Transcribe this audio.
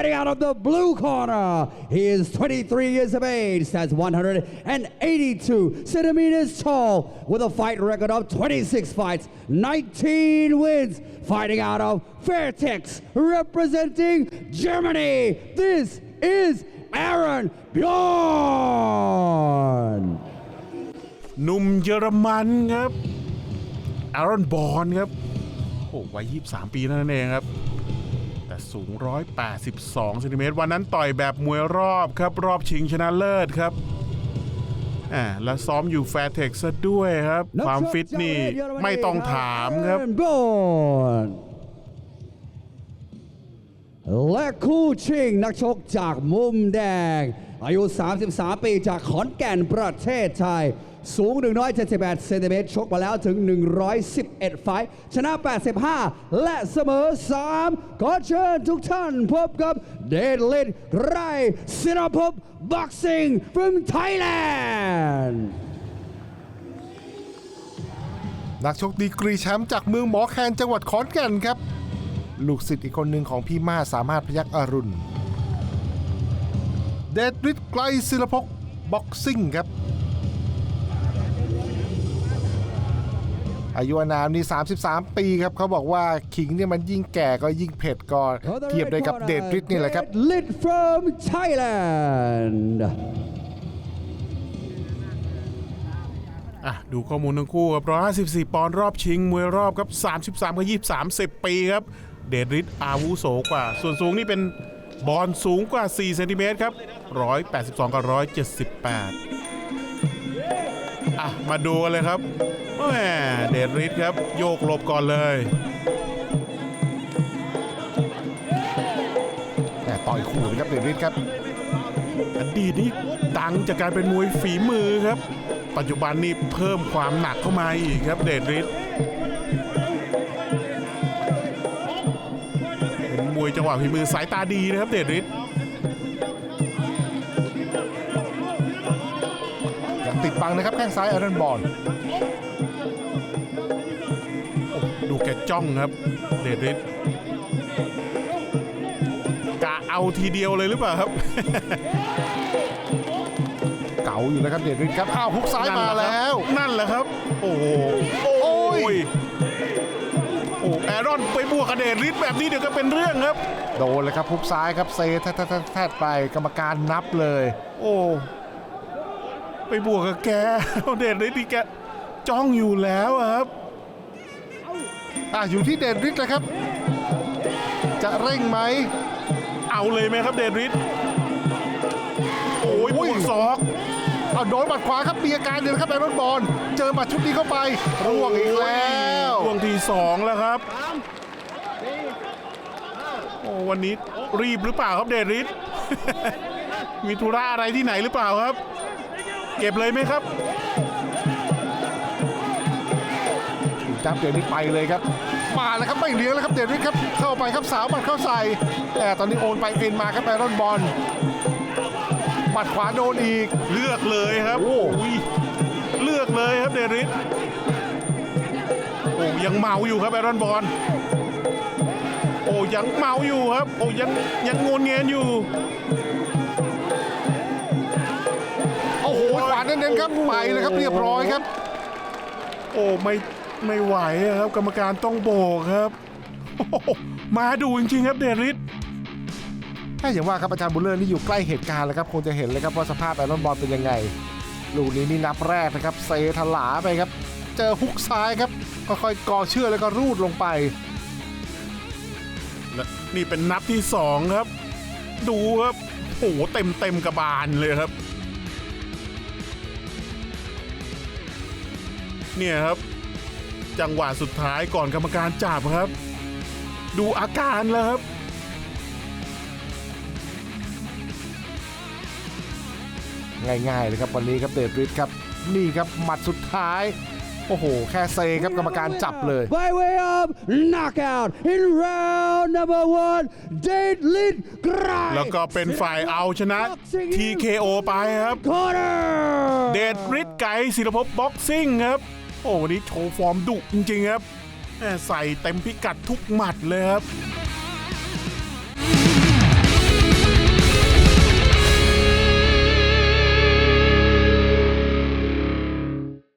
Fighting out of the blue corner, he is 23 years of age, stands 182 centimeters tall, with a fight record of 26 fights, 19 wins. Fighting out of Fairtex, representing Germany. This is Aaron Bjorn. หนุ่มเยอรมันครับอารอนบอลครับ โอ้วัย23 ปีเท่านั้นเองครับ แต่สูง 182เซนติเมตรวันนั้นต่อยแบบมวยรอบครับ รอบชิงชนะเลิศครับอ่าและซ้อมอยู่แฟร์เท็กซ์ซะด้วยครับ ความฟิตนี่ไม่ต้องถามครับบอนและคู่ชิงนักชกจากมุมแดง อายุ 33 ปีจากขอนแก่นประเทศไทย สูง 178 เซนติเมตร ชกมาแล้วถึง 111 ไฟ ชนะ 85 และเสมอ 3 ขอเชิญทุกท่านพบกับเดดลินไรศินภพ boxing from Thailand นักชกดีกรีแชมป์จากเมืองหมอแคนจังหวัดขอนแก่นครับ ลูกศิษย์อีกคนหนึ่งของพี่มาสามารถพยักอรุณ เดดริดไกลศิลปกบ็อกซิ่งครับ อายุอานามนี่ 33 ปีครับ เขาบอกว่าขิงเนี่ยมันยิ่งแก่ก็ยิ่งเผ็ดก็เทียบได้กับเดดริดนี่แหละครับ Lit from Thailand อะดูข้อมูลทั้งคู่ครับ 154 ปอนด์รอบชิง มวยรอบครับ 33 กับ20 30ปีครับ เดดริดอาวุโสกว่า ส่วนสูงนี่เป็น บอลสูงกว่า 4 เซนติเมตรครับ 182 กับ 178 อะ มาดูกันเลยครับแหมเดดริดครับ โยกหลบก่อนเลย แต่ต่อยขู่นะครับเดดริดครับ อดีตนี้ดังจากการเป็นมวยฝีมือครับ ปัจจุบันนี้เพิ่มความหนักเข้ามาอีกครับเดดริด วยจังหวะฝีมือสายตาดีนะครับเดดริดยังติดบังนะครับแข้งซ้ายอารอนบอลดูแกจ้องครับเดดริดกะเอาทีเดียวเลยหรือเปล่าครับ เก๋าอยู่นะครับเดดริดครับอ้าวฮุกซ้ายมานั่นหะครับแล้ว นั่นแหละครับ โอ้โหโอ้ย โอ้แอรอนไปบวกกับเดดริดแบบนี้เดี๋ยวก็เป็นเรื่องครับ โดนเลยครับฮุกซ้ายครับเซแทดแทดแทดแทดไปกรรมการนับเลย โอ้ไปบวกกับแกเดดริดที่แกจ้องอยู่แล้วอะครับอะอยู่ที่เดนริดเลยครับ จะเร่งไหม เอาเลยไหมครับเดดริดโอ้ยบอุ้ยวกศอก เอาโดนหมัดขวาครับมีอาการเดียวนะครับไอรอนบอลเจอหมัดชุดนี้เข้าไปร่วงอีกแล้วช่วงที่สองแล้วครับโอ้วันนี้รีบหรือเปล่าครับเดดริดมีธุระอะไรที่ไหนหรือเปล่าครับ เก็บเลยไหมครับจับเดนริดไปเลยครับมาแล้วครับไม่เลี้ยงแล้วครับเดนริดครับเข้าไปครับสาวหมัดเข้าใส่แต่ตอนนี้โอนไปเอ็นมาครับไอรอนบอล หมัดขวาโดนอีก เลือกเลยครับ โอ้ยเลือกเลยครับเดริสโอ้ยังเมาอยู่ครับแอรอนบอลโอ้ยังเมาอยู่ครับ โอ้ยังยังงนเงียนอยู่โอ้โหขวาเน้นๆครับไปเลยครับเรียบร้อยครับ โอ้ไม่ไม่ไหวอะครับ กรรมการต้องโบกครับโอ้โหมาดูจริงๆครับเดริส ถ้าอย่างว่าครับอาจารย์บุลเลอร์นี่อยู่ใกล้เหตุการณ์แล้วครับคงจะเห็นเลยครับว่าสภาพไอรอนบอลเป็นยังไง ลูกนี้นี่นับแรกนะครับเซทลาไปครับ เจอฮุกซ้ายครับค่อยๆก่อเชื่อแล้วก็รูดลงไปและนี่เป็นนับที่สองครับ ดูครับโอ้โหเต็มเต็มกระบาลเลยครับ เนี่ยครับ จังหวะสุดท้ายก่อนกรรมการจับครับ ดูอาการแล้วครับ ง่ายๆเลยครับวันนี้ครับเดดริดครับนี่ครับหมัดสุดท้าย โอ้โห แค่เซครับกรรมการจับเลย By way of knockout in round number one, Date Lit Grind. แล้วก็เป็นฝ่ายเอาชนะ TKO ไปครับ Corner. เดดริดไกด์ศิลปภพบ็อกซิ่งครับ โอ้วันนี้โชว์ฟอร์มดุจริงๆครับแม่ใส่เต็มพิกัดทุกหมัดเลยครับ